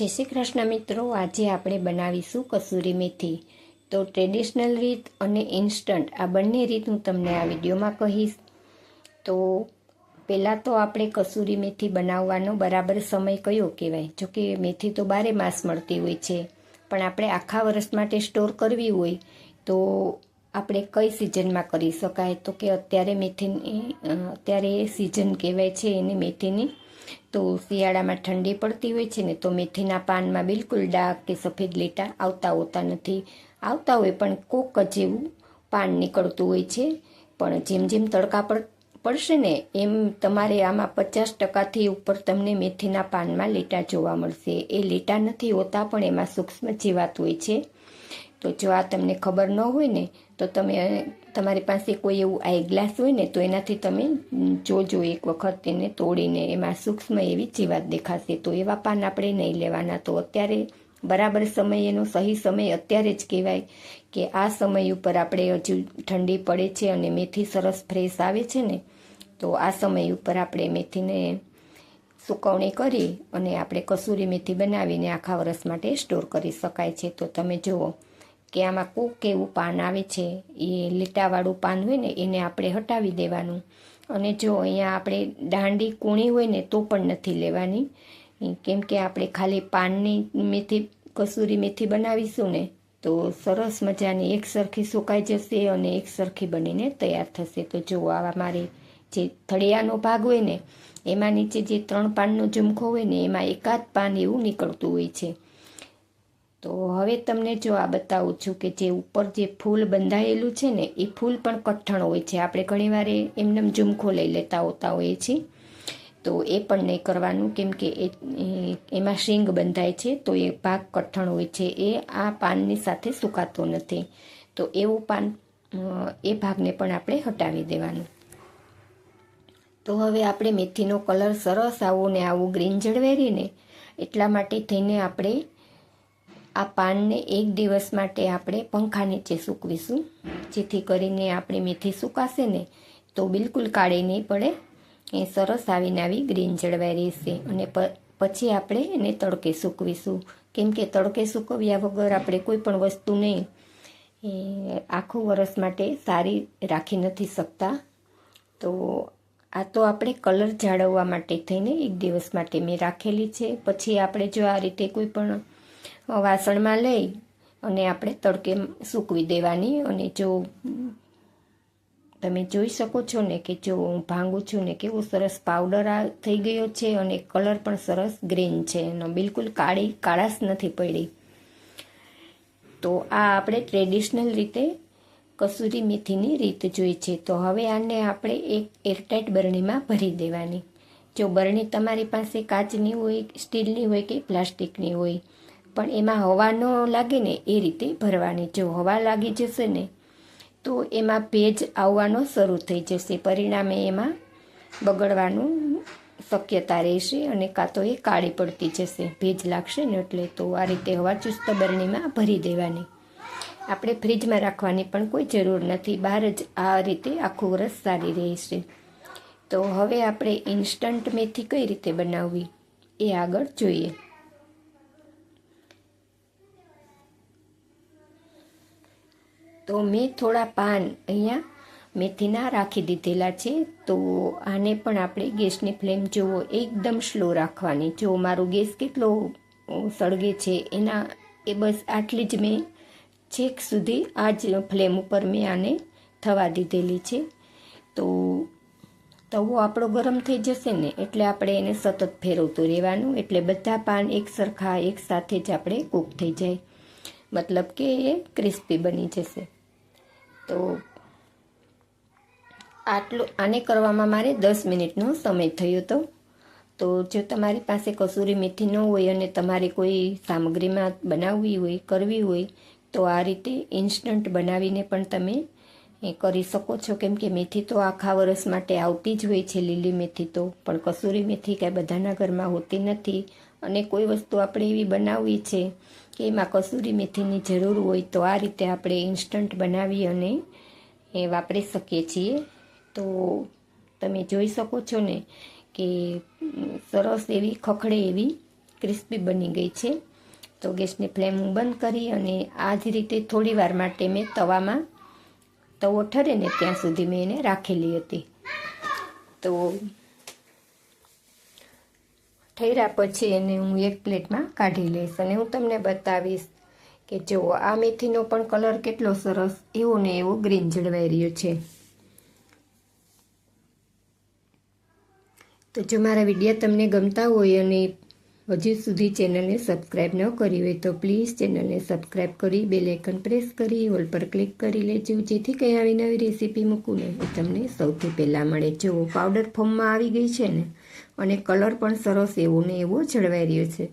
જય શ્રી કૃષ્ણ મિત્રો, આજે આપણે બનાવીશું કસૂરી મેથી. તો ટ્રેડિશનલ રીત અને ઇન્સ્ટન્ટ આ બંને રીત હું તમને આ વિડીયોમાં કહીશ. તો પહેલાં તો આપણે કસૂરી મેથી બનાવવાનો બરાબર સમય કયો કહેવાય? જોકે મેથી તો બારે માસ મળતી હોય છે, પણ આપણે આખા વર્ષ માટે સ્ટોર કરવી હોય તો આપણે કઈ સિઝનમાં કરી શકાય? તો કે અત્યારે મેથીની અત્યારે સિઝન કહેવાય છે, એને મેથીની તો શિયાળામાં ઠંડી પડતી હોય છે ને, તો મેથીના પાનમાં બિલકુલ ડાઘ કે સફેદ લીટા આવતા હોતા નથી. આવતા હોય પણ કોક જેવું પાન નીકળતું હોય છે. પણ જેમ જેમ તડકા પડ પડશે ને, એમ તમારે આમાં પચાસ ટકાથી ઉપર તમને મેથીના પાનમાં લીટા જોવા મળશે. એ લીટા નથી હોતા, પણ એમાં સૂક્ષ્મ જીવાત હોય છે. તો જો આ તમને ખબર ન હોય ને, તો તમે તમારી પાસે કોઈ એવું આઈ ગ્લાસ હોય ને, તો એનાથી તમે જોજો એક વખત એને તોડીને એમાં સૂક્ષ્મ એવી જીવાત દેખાશે. તો એવા પાન આપણે નહીં લેવાના. તો અત્યારે બરાબર સમય, એનો સહી સમય અત્યારે જ કહેવાય કે આ સમય ઉપર આપણે હજુ ઠંડી પડે છે અને મેથી સરસ ફ્રેશ આવે છે ને, તો આ સમય ઉપર આપણે મેથીને સુકવણી કરી અને આપણે કસૂરી મેથી બનાવીને આખા વરસ માટે સ્ટોર કરી શકાય છે. તો તમે જુઓ કે આમાં કોક કેવું પાન આવે છે, એ લીટાવાળું પાન હોય ને, એને આપણે હટાવી દેવાનું. અને જો અહીંયા આપણે દાંડી કૂણી હોય ને, તો પણ નથી લેવાની. કેમ કે આપણે ખાલી પાનની મેથી, કસૂરી મેથી બનાવીશું ને, તો સરસ મજાની એક સરખી સુકાઈ જશે અને એક સરખી બનીને તૈયાર થશે. તો જો આવા મારી જે થળિયાનો ભાગ હોય ને, એમાં નીચે જે ત્રણ પાનનો ઝુમખો હોય ને, એમાં એકાદ પાન એવું નીકળતું હોય છે. તો હવે તમને જો આ બતાવું છું કે જે ઉપર જે ફૂલ બંધાયેલું છે ને, એ ફૂલ પણ કઠણ હોય છે. આપણે ઘણીવાર એમને ઝુમખો લઈ લેતા હોતા હોઈએ છીએ. તો એ પણ નહીં કરવાનું, કેમ કે એ એમાં શીંગ બંધાય છે, તો એ ભાગ કઠણ હોય છે. એ આ પાનની સાથે સુકાતો નથી. તો એવું પાન એ ભાગને પણ આપણે હટાવી દેવાનું. તો હવે આપણે મેથીનો કલર સરસ આવો ને આવું ગ્રીન જળવેરીને એટલા માટે થઈને આપણે આ પાનને એક દિવસ માટે આપણે પંખા નીચે સૂકવીશું. જેથી કરીને આપણી મેથી સુકાશે ને તો બિલકુલ કાળી નહીં પડે. એ સરસ આવીને આવી ગ્રીન જળવાઈ રહેશે. અને પછી આપણે એને તડકે સૂકવીશું. કેમ કે તડકે સૂકવ્યા વગર આપણે કોઈ પણ વસ્તુ નહીં. આખું વરસ માટે સારી રાખી નથી શકતા. તો આ તો આપણે કલર જાળવવા માટે થઈને એક દિવસ માટે મેં રાખેલી છે. પછી આપણે જો આ રીતે કોઈ પણ વાસણમાં લઈ અને આપણે તડકે સૂકવી દેવાની. અને જો તમે જોઈ શકો છો ને કે જો હું ભાંગું છું ને કેવો સરસ પાવડર આ થઈ ગયો છે અને કલર પણ સરસ ગ્રીન છે એનો બિલકુલ કાળી, કાળાશ નથી પડી. તો આ આપણે ટ્રેડિશનલ રીતે કસૂરી મેથીની રીત જોઈ છે. તો હવે આને આપણે એક એરટાઈટ બરણીમાં ભરી દેવાની. જો બરણી તમારી પાસે કાચની હોય, સ્ટીલની હોય કે પ્લાસ્ટિકની હોય પણ એમાં હવા ન લાગે ને એ રીતે ભરવાની જો હવા લાગી જશે ને, તો એમાં ભેજ આવવાનો શરૂ થઈ જશે. પરિણામે એમાં બગડવાનું શક્યતા રહેશે અને કાં તો એ કાળી પડતી જશે. ભેજ લાગશે ને એટલે તો આ રીતે હવા ચુસ્ત બરણીમાં ભરી દેવાની. આપણે ફ્રીજમાં રાખવાની પણ કોઈ જરૂર નથી. બહાર જ આ રીતે આખું વરસ સારી રહેશે તો હવે આપણે ઇન્સ્ટન્ટ મેથી કઈ રીતે બનાવવી એ આગળ જોઈએ. તો મેં થોડા પાન અહીંયા મેથીના રાખી દીધેલા છે. તો આને પણ આપણે ગેસની ફ્લેમ જુઓ, એકદમ સ્લો રાખવાની. જો મારો ગેસ કેટલો સળગે છે, એના એ બસ આટલી જ મેં છેક સુધી આ જ ફ્લેમ ઉપર મેં આને થવા દીધેલી છે. તો તવો આપણો ગરમ થઈ જશે ને, એટલે આપણે એને સતત ફેરવતું રહેવાનું. એટલે બધા પાન એક સરખા એક સાથે જ આપણે કૂક થઈ જાય. મતલબ કે એ ક્રિસ્પી બની જશે. તો આટલું આને કરવામાં મારે દસ મિનિટનો સમય થયો હતો તો જો તમારી પાસે કસૂરી મેથી ન હોય અને તમારે કોઈ સામગ્રીમાં બનાવવી હોય, કરવી હોય, તો આ રીતે ઇન્સ્ટન્ટ બનાવીને પણ તમે કરી શકો છો. કેમ કે મેથી તો આખા વરસ માટે આવતી જ હોય છે, લીલી મેથી તો. પણ કસૂરી મેથી કાંઈ બધાના ઘરમાં હોતી નથી. અને કોઈ વસ્તુ આપણે એવી બનાવવી છે કે એમાં કસૂરી મેથીની જરૂર હોય તો આ રીતે આપણે ઇન્સ્ટન્ટ બનાવી અને એ વાપરી શકીએ છીએ. તો તમે જોઈ શકો છો ને કે સરસ એવી ખખડે એવી ક્રિસ્પી બની ગઈ છે. તો ગેસની ફ્લેમ હું બંધ કરી અને આ જ રીતે થોડી વાર માટે મેં તવામાં તવો ઠરે ને ત્યાં સુધી મેં એને રાખેલી હતી. તો ઠર્યા પછી એને હું એક પ્લેટમાં કાઢી લઈશ અને હું તમને બતાવીશ કે જો આ મેથીનો પણ કલર કેટલો સરસ એવો ને એવો ગ્રીન જળવાઈ રહ્યો છે. તો જો મારા વીડિયો તમને ગમતા હોય અને હજુ સુધી ચેનલને સબસ્ક્રાઈબ ન કરી હોય તો પ્લીઝ ચેનલને સબસ્ક્રાઈબ કરી બે લેકન પ્રેસ કરી ઓલ પર ક્લિક કરી લેજો, જેથી કંઈ આવી નવી રેસીપી મૂકું ને એ તમને સૌથી પહેલાં મળે. જો પાવડર ફોર્મમાં આવી ગઈ છે ને, અને કલર પણ સરસ એવો ને એવો જળવાઈ રહ્યો છે.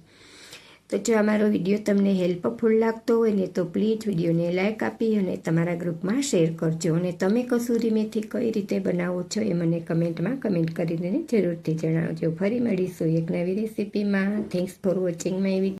તો જો અમારો વીડિયો તમને હેલ્પફુલ લાગતો હોય ને તો પ્લીઝ વિડીયોને લાઇક આપી અને તમારા ગ્રુપમાં શેર કરજો. અને તમે કસૂરી મેથી કઈ રીતે બનાવો છો એ મને કમેન્ટમાં કમેન્ટ કરીને જરૂરથી જણાવજો. ફરી મળીશું એક નવી રેસીપીમાં. Thanks for watching my video